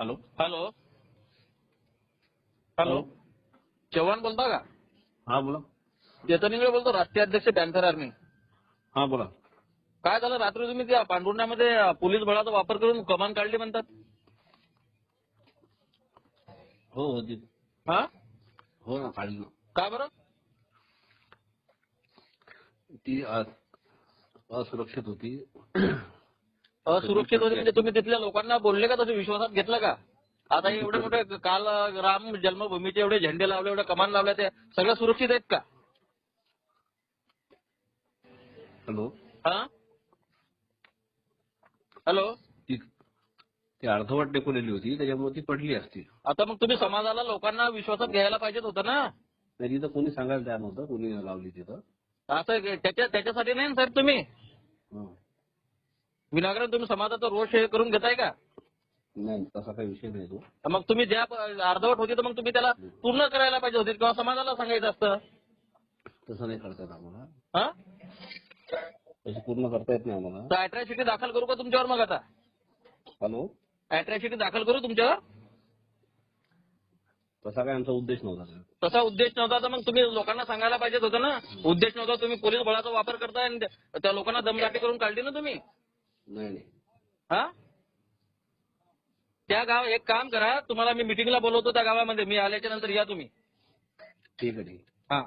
Hello. Hello. Hello. Chavan बोलता का? हा बोला. चेतन इंगळे बोलतो राष्ट्रीय अध्यक्ष पॅन्थर आर्मी. हा बोला. काय झालं रात्री तुम्ही त्या पांडुर्ण्यामध्ये पोलीस बळाचा वापर करून कमान काढली म्हणतात? हो हो ती हा? हो ना काढली. ना का बरं? ती अ- असुरक्षित होती. असुरक्षित होते म्हणजे तुम्ही तिथल्या लोकांना बोलले का तसे? विश्वासात घेतलं का? आता एवढे मोठे काल राम जन्मभूमीचे एवढे झेंडे लावले एवढे कमान लावले ते सगळं सुरक्षित आहेत का? हॅलो. हा? हॅलो. ती अर्धवट टेकवलेली होती त्याच्यामुळे ती पडली असती. आता मग तुम्ही समाजाला लोकांना विश्वासात घ्यायला पाहिजेत होतं ना? नाही तिथं कोणी सांगायला तयार नव्हतं कोणी लावली तिथं. असं त्याच्या त्याच्यासाठी नाही ना साहेब तुम्ही. विनाकारण तुम्ही समाजाचा रोष हे करून घेताय का? नाही तसा काही विषय नाही तो. मग तुम्ही ज्या अर्धवट होती तर मग तुम्ही त्याला पूर्ण करायला पाहिजे होते किंवा समाजाला सांगायचं असतं? तसं नाही करता येत आम्हाला. हा? तशी पूर्ण करता येत नाही आम्हाला. तर अट्रॅसिटी दाखल करू का तुमच्यावर मग आता? हॅलो? अट्रॅसिटी दाखल करू तुमच्यावर? तसा काय आमचा उद्देश नव्हता sir. तसा उद्देश नव्हता तर मग तुम्ही लोकांना सांगायला पाहिजेत होतं ना. उद्देश नव्हता तुम्ही पोलीस बळाचा वापर करताय आणि त्या- त्या लोकांना दमदाटी करून काढली ना तुम्ही? नाही नाही. हा? त्या गाव एक काम करा तुम्हाला मी मिटिंगला बोलवतो त्या गावामध्ये. मी आल्याच्यानंतर या तुम्ही. ठीक आहे ठीक आहे. हा.